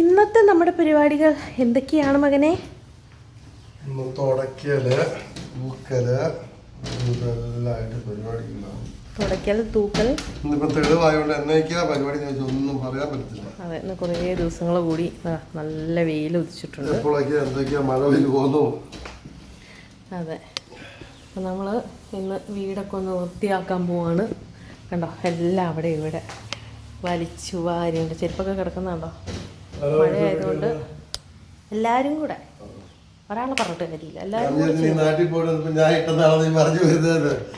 ഇന്നത്തെ നമ്മുടെ പരിപാടികൾ എന്തൊക്കെയാണ് മകനെ? ഇന്ന് ഇതെല്ലാമായിട്ട് പരിപാടികളാണ് തൂക്കൽ. എന്നേക്കാ പരിപാടി എന്ന് വെച്ചാൽ ഒന്നും പറയാൻ പറ്റത്തില്ല. അതെ ഇന്ന് കുറേ ദിവസങ്ങൾ കൂടി നല്ല വെയിൽ ഉദിച്ചിട്ടുണ്ട്. എപ്പോഴൊക്കെ എന്തൊക്കെയാ മഴ പെയ്ത് പോന്നു അതെ. അപ്പം നമ്മൾ ഇന്ന് വീടൊക്കെ ഒന്ന് വൃത്തിയാക്കാൻ പോവാണ്. കണ്ടോ? എല്ലാം അവിടെ ഇവിടെ വലിച്ചു വാരിയുണ്ട്. ചെരുപ്പൊക്കെ കിടക്കുന്നുണ്ടോ? മഴയായതുകൊണ്ട് എല്ലാവരും കൂടെ. ഒരാളെ പറഞ്ഞിട്ട് കാര്യമില്ല. എല്ലാവരും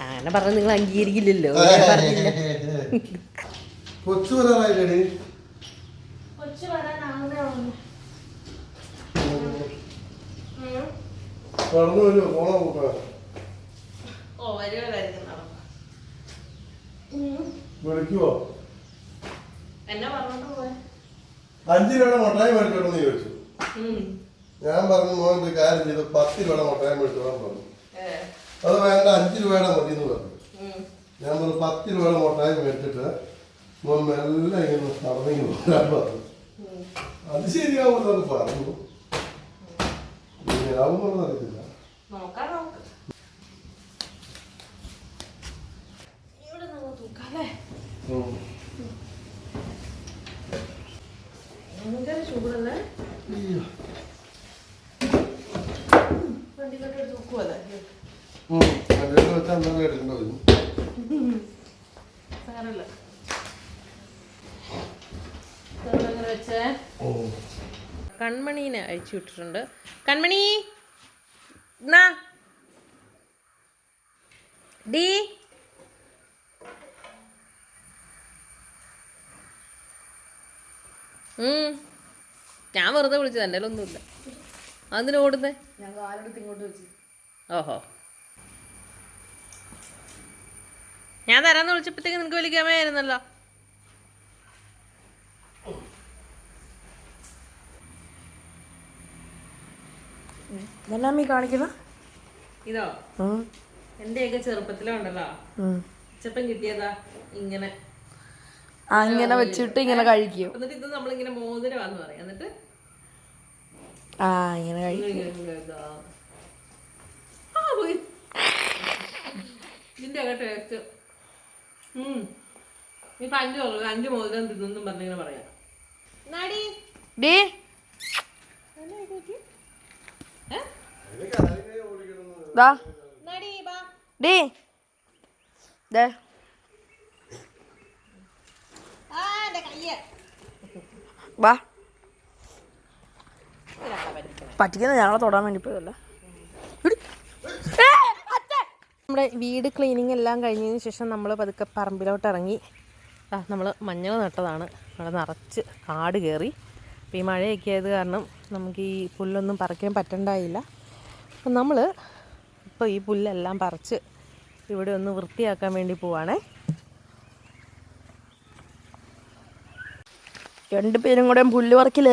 അങ്ങനെ പറഞ്ഞ നിങ്ങൾ അംഗീകരിക്കില്ലല്ലോ. പറഞ്ഞില്ല. കൊച്ചു വരാനായില്ലേ കൊച്ചു വരാനാവുന്നേ ഉള്ളൂ. കടന്നു വരുമോ പോണോ വിളിക്കുവോ എന്നെ പറഞ്ഞോണ്ട് പോയെ അഞ്ച് രൂപയുടെ മുട്ടായി മേടിച്ചോട്ടെന്ന് ചോദിച്ചു. ഞാൻ പറഞ്ഞു മോൻ ഒരു കാര്യം ചെയ്ത് പത്ത് രൂപയുടെ മുട്ടായി മേടിച്ചോളാൻ പറഞ്ഞു. അത് വേണ്ട അഞ്ച് രൂപയുടെ മതി എന്ന് പറഞ്ഞു ഞാൻ പറഞ്ഞു പത്ത് രൂപയുടെ മുട്ടായി മേടിച്ചിട്ട് മോൻ മെല്ലെ ഇങ്ങനെ നടന്നിങ്ങനെ വരാൻ പറഞ്ഞു. അത് ശരിയാവുമെന്ന് പറഞ്ഞു. ശരിയാവുമെന്ന് അറിയത്തില്ല നോക്കാം നമുക്ക് ഇവിടെ നമ്മൾ തൂക്കാല്ലേ ഉം. ഭയങ്കര ചൂടല്ലേ? എന്താ കേട്ടിട്ടുണ്ടോ ഇത്? സാരമില്ല. സാറിങ്ങനെ വെച്ചേ. കൺമണീനെ അയച്ചു വിട്ടിട്ടുണ്ട്. കൺമണി ഡി. ഞാൻ വെറുതെ വിളിച്ചത് എന്റെ ഒന്നുമില്ല. അതിന് ഓടുന്നേ? ഓഹോ. ഞാൻ തരാന്ന് വിളിച്ചപ്പോഴത്തേക്ക് നിനക്ക് വിളിക്കാമായിരുന്നല്ലോ കാണിക്കുന്ന? ഇതോ? എന്റെയൊക്കെ ചെറുപ്പത്തിലുണ്ടല്ലോ. ഉച്ചപ്പം കിട്ടിയതാ ഇങ്ങനെ. ആ ഇങ്ങനെ വെച്ചിട്ട് ഇങ്ങനെ കഴിക്കും. എന്നിട്ട് ഇത് നമ്മളിങ്ങനെ മോതിരമാന്ന് പറയാം. എന്നിട്ട് ആ ഇങ്ങനെ കഴിക്കും. ഇങ്ങനെ ഇങ്ങനെ ഇതാ. ആ, പോയി. ഇതിന്റെ ഒക്കെ ടേസ്റ്റ് ഇപ്പൊ അഞ്ചു പറഞ്ഞു അഞ്ചു മോതിരം തിന്നും പറഞ്ഞിങ്ങനെ പറയാം. നാടി ഡേ. വാ പറ്റിക്കുന്ന ഞങ്ങളെ തൊടാൻ വേണ്ടി പോയതല്ല? നമ്മുടെ വീട് ക്ലീനിങ് എല്ലാം കഴിഞ്ഞതിന് ശേഷം നമ്മൾ പതുക്കെ പറമ്പിലോട്ട് ഇറങ്ങി. നമ്മൾ മഞ്ഞൾ നട്ടതാണ്. അവിടെ നിറച്ച് കാട് കയറി അപ്പോൾ ഈ മഴയൊക്കെ ആയത് കാരണം നമുക്ക് ഈ പുല്ലൊന്നും പറിക്കാൻ പറ്റണ്ടായില്ല. അപ്പം നമ്മൾ ഇപ്പോൾ ഈ പുല്ലെല്ലാം പറിച്ച് ഇവിടെ ഒന്ന് വൃത്തിയാക്കാൻ വേണ്ടി പോവാണേ. രണ്ടുപേരും കൂടെ പുല്ല് പറക്കിൽ.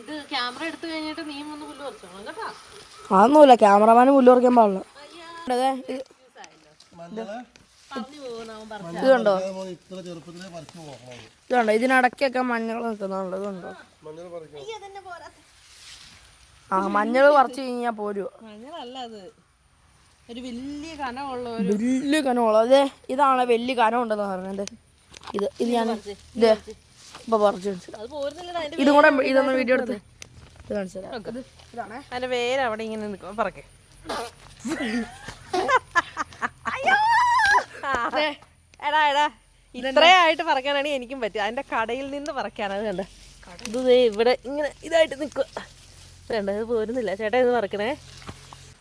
ഇത് ക്യാമറ എടുത്തു കഴിഞ്ഞിട്ട് നീ ഒന്ന് പുല്ല് പറിച്ചോളാം കേട്ടോ അതൊന്നുമില്ല ക്യാമറമാന് പുല്ല് പറിക്കാൻ പാടില്ല. ഇത് കണ്ടോ മോൻ ഇത്ര ചെറുപ്പത്തിലേ പറിച്ചു പോകണം ഇത് കണ്ടോ ഇതിനിടയ്ക്കൊക്കെ മഞ്ഞൾ നിൽക്കുന്നുണ്ട് ഇതുണ്ടോ? ആ മഞ്ഞൾ പറിച്ചു കഴിഞ്ഞാ പോരുവോ? അത്. ഒരു വലിയ കനമുള്ള ഒരു വലിയ കനമുള്ള അതെ. ഇതാണ് വലിയ കനം ഉണ്ടെന്ന് പറഞ്ഞത്. ഇത് ഇത് ഞാൻ ഇത് ഇപ്പൊ പറിച്ചു ഇതും കൂടെ ഇതൊന്ന് വീഡിയോ എടുത്ത് ഇത് കാണിച്ചു തരാം. അതിന്റെ പേര് അവിടെ ഇങ്ങനെ നിൽക്കും പറക്കെ. എടാ എടാ. ഇത്രയായിട്ട് പറക്കാനാണ് എനിക്കും പറ്റുക അതിന്റെ കടയിൽ നിന്ന് പറക്കാനത് കണ്ട. ഇത് ഇവിടെ ഇങ്ങനെ ഇതായിട്ട് നിൽക്കുക വേണ്ട ഇത് പോരുന്നില്ല. ചേട്ടാ ഇത് പറക്കണേ.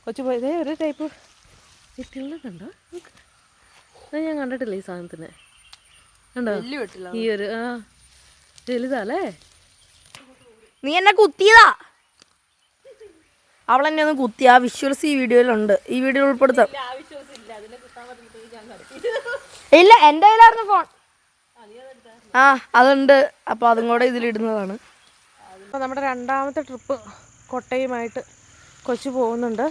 കൊച്ചു പോയതേ ഒരു ടൈപ്പ്. വിത്തുള്ളതുണ്ടോ അത് ഞാൻ കണ്ടിട്ടില്ല ഈ സാധനത്തിന്. കണ്ടോ വലിയ വെട്ടില്ല ഈ ഒരു ആ വലുതാല്ലേ? നീ എന്നെ കുത്തിയതാ. അവൾ എന്നെ ഒന്ന് കുത്തി ആ വിഷ്വൽസ് ഈ വീഡിയോയിലുണ്ട്. ഈ വീഡിയോ ഉൾപ്പെടുത്താം. ഇല്ല എന്റെ കയ്യിലായിരുന്നു ഫോൺ ആ അതുണ്ട്. അപ്പൊ അതും കൂടെ ഇതിലിടുന്നതാണ് അപ്പോൾ നമ്മുടെ രണ്ടാമത്തെ ട്രിപ്പ് കൊട്ടയുമായിട്ട് കൊച്ചു പോകുന്നുണ്ട്.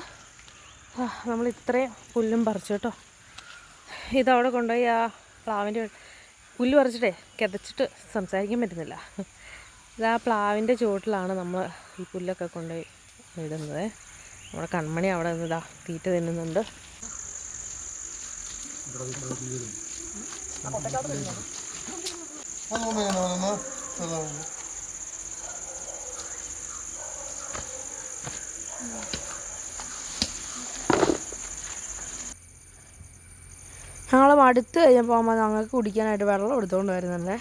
നമ്മൾ ഇത്രയും പുല്ലും പറിച്ചു കേട്ടോ. ഇതവിടെ കൊണ്ടുപോയി ആ പ്ലാവിന്റെ പുല്ല് പറിച്ചിട്ടേ കിതച്ചിട്ട് സംസാരിക്കാൻ പറ്റുന്നില്ല. ഇത് ആ പ്ലാവിന്റെ ചുവട്ടിലാണ് നമ്മൾ ഈ പുല്ലൊക്കെ കൊണ്ടുപോയി ഇടുന്നത്. നമ്മുടെ കൺമണി അവിടെ നിന്ന് ഇതാ തീറ്റ തിന്നുന്നുണ്ട്. അതൊന്നും ഞങ്ങൾ മടുത്ത് കഴിഞ്ഞപ്പോൾ അമ്മ ഞങ്ങൾക്ക് കുടിക്കാനായിട്ട് വെള്ളം എടുത്തുകൊണ്ട് വരുന്നുണ്ടേ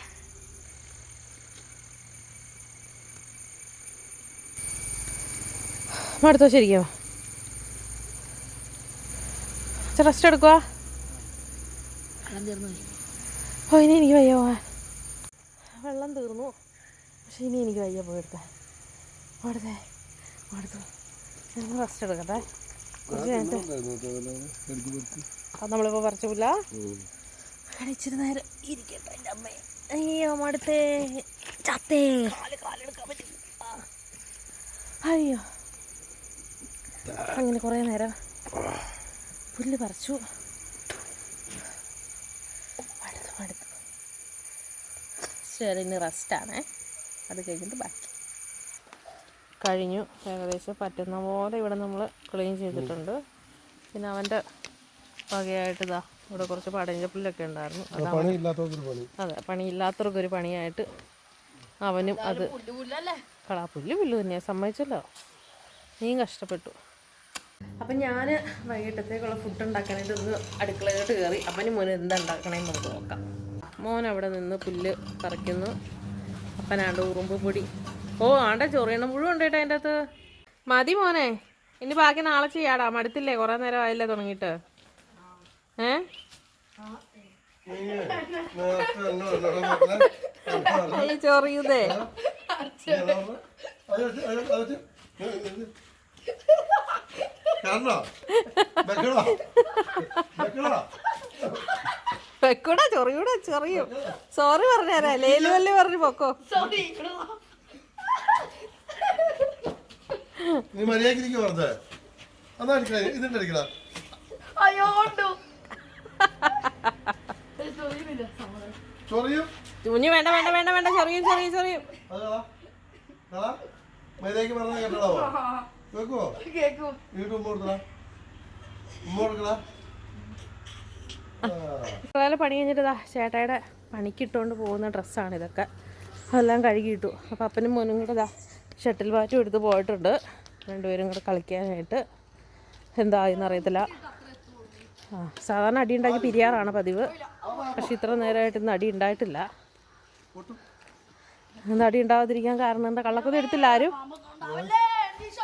മടുത്തോ ശരിക്കോ? റെസ്റ്റ് എടുക്കുക ഓ ഇനി എനിക്ക് വയ്യ പോവാൻ വെള്ളം തീർന്നു. പക്ഷെ ഇനി എനിക്ക് വയ്യ പോയി മടുത്തേ മടുത്തു ഞാൻ റെസ്റ്റ് എടുക്കട്ടെ. അത് നമ്മളിപ്പോൾ പറിച്ചില്ല ഇച്ചിരി നേരം ഇരിക്കട്ടെ എന്റെ അമ്മേ. അയ്യോ മടുത്തേ. ചത്തേ. കാൽ കാലെടുക്കാൻ അയ്യോ. അങ്ങനെ കുറേ നേരം പുല്ല് പറിച്ചു. മടുത്തു മടുത്തു. ശരി ഇനി റെസ്റ്റാണേ അത് കഴിഞ്ഞിട്ട് ബാക്കി. കഴിഞ്ഞു. ഏകദേശം പറ്റുന്ന പോലെ ഇവിടെ നമ്മൾ ക്ലീൻ ചെയ്തിട്ടുണ്ട്. പിന്നെ അവന്റെ വകയായിട്ട് ഇതാ ഇവിടെ കുറച്ച് പടഞ്ഞ പുല്ലൊക്കെ ഉണ്ടായിരുന്നു അത് പണിയില്ലാത്തവർക്കൊരു പണിയായിട്ട് അവനും അത് കളാ പുല്ല് പുല്ല് തന്നെയാണ് സമ്മതിച്ചല്ലോ. നീ കഷ്ടപ്പെട്ടു. അപ്പം ഞാൻ വൈകിട്ടത്തേക്കുള്ള ഫുഡ് ഉണ്ടാക്കാനായിട്ട് ഒന്ന് അടുക്കളയിലോട്ട് കയറി. അപ്പന് മോന് എന്താ ഉണ്ടാക്കണേന്ന് നമുക്ക് നോക്കാം. മോൻ അവിടെ നിന്ന് പുല്ല് പറിക്കുന്നു. അപ്പനാണ്ട് ഉറുമ്പ് പൊടി ഓ ആണ്ടെ ചൊറിയണം. മുഴുവൻ ഉണ്ട് കേട്ടോ അതിന്റെ അകത്ത്? മതി മോനെ. ഇനി ബാക്കി നാളെ ചെയ്യാടാ. മടുത്തില്ലേ? കുറേ നേരം ആയില്ലേ തുടങ്ങിയിട്ട്. ഏ? വെക്കണോ? വെക്കൂടാ ചൊറിയൂടാ ചൊറിയും. സോറി പറഞ്ഞേരാ. ലേലു വല്ലേ പറഞ്ഞു പൊക്കോ. നീ മര്യാദയ്ക്ക് ഇരിക്കും പറഞ്ഞേ. അതാ അടിക്കണ ഇതിന്റെ അടിക്കണ ചൊറിയും? കുഞ്ഞു വേണ്ട വേണ്ട വേണ്ട വേണ്ട. ചെറിയും ചെറിയും ചെറിയും. അത് കളാ. മര്യാദയ്ക്ക് പറഞ്ഞ കേട്ടോ വെക്കുവോ വീട്ടിൽ ഉമ്മ കൊടുക്കടാ ഉമ്മ കൊടുക്കടാ. അതുപോലെ പണി കഴിഞ്ഞിട്ട് ഇതാ ചേട്ടായുടെ പണിക്കിട്ടുകൊണ്ട് പോകുന്ന ഡ്രസ്സാണ് ഇതൊക്കെ. അതെല്ലാം കഴുകിയിട്ടു അപ്പോൾ അപ്പനും മോനും കൂടെ ഇതാ ഷട്ടിൽ ബാറ്റും എടുത്ത് പോയിട്ടുണ്ട്. രണ്ടുപേരും കൂടെ കളിക്കാനായിട്ട്. എന്തായെന്ന് അറിയത്തില്ല. ആ സാധാരണ അടി ഉണ്ടാക്കി പിരിയാറാണ് പതിവ്. പക്ഷെ ഇത്ര നേരമായിട്ട് ഇന്ന് അടി ഉണ്ടായിട്ടില്ല. ഇന്ന് അടി ഉണ്ടാവാതിരിക്കാൻ കാരണം എന്താ? കള്ളക്കൊന്നും എടുത്തില്ല ആരും.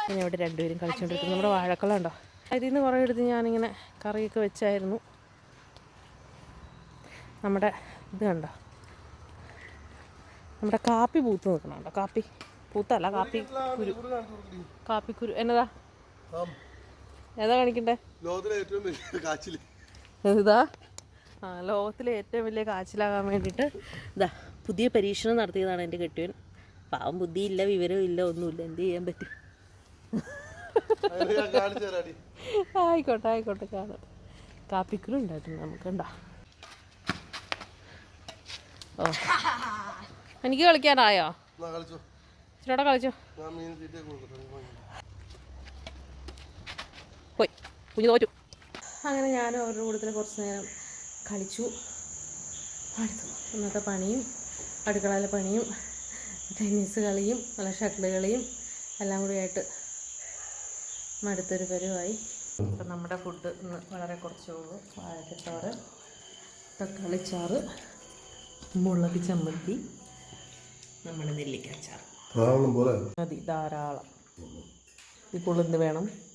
പിന്നെ ഇവിടെ രണ്ടുപേരും കളിച്ചുകൊണ്ടിരിക്കുന്നു നമ്മുടെ വാഴക്കുളമുണ്ടോ അതിൽ നിന്ന് കുറേ എടുത്ത് ഞാനിങ്ങനെ കറിയൊക്കെ വെച്ചായിരുന്നു. നമ്മുടെ ഇത് കണ്ടോ? നമ്മുടെ കാപ്പി പൂത്ത് കേട്ടോ കാപ്പി. പൂത്തല്ല കാപ്പി കുരു. കാപ്പി കാപ്പിക്കുരു എന്നതാ? ഏതാ കാണിക്കണ്ടേ? ലോകത്തിലെ ഏറ്റവും വലിയ ഇതാ ആ ലോകത്തിലെ ഏറ്റവും വലിയ കാച്ചിലാകാൻ വേണ്ടിയിട്ട് ഇതാ പുതിയ പരീക്ഷണം നടത്തിയതാണ് എന്റെ കെട്ടിയൻ പാവം ബുദ്ധി ഇല്ല വിവരവും ഇല്ല ഒന്നുമില്ല. എന്ത് ചെയ്യാൻ പറ്റും? ആയിക്കോട്ടെ ആയിക്കോട്ടെ കാണാം. കാപ്പിക്കുരു ഉണ്ടായിട്ടുണ്ട് നമുക്ക് ഉണ്ടാ ഓ. എനിക്ക് കളിക്കാനായോ? കളിച്ചോ? ഇച്ചിരൂടെ കളിച്ചു. പോയി. കുഞ്ഞു തോറ്റു. അങ്ങനെ ഞാൻ അവരുടെ കൂട്ടത്തിൽ കുറച്ച് നേരം കളിച്ചു. അടുത്തു ഇന്നത്തെ പണിയും അടുക്കളയിലെ പണിയും ടെന്നീസ് കളിയും നല്ല ഷട്ടിൽ കളിയും എല്ലാം കൂടി ആയിട്ട് മടുത്തൊരു പരുവായി. അപ്പം നമ്മുടെ ഫുഡ് ഇന്ന് വളരെ കുറച്ചേ ഉള്ളൂ. വാഴക്കത്തോറ് തക്കാളിച്ചാറ് മുളക് ചമ്മന്തി നമ്മുടെ നെല്ലിക്കാച്ചാറ്. ധാരാളം പോലെ. മതി ധാരാളം. ഇതിൽ കൂടുതൽ എന്ത് വേണം.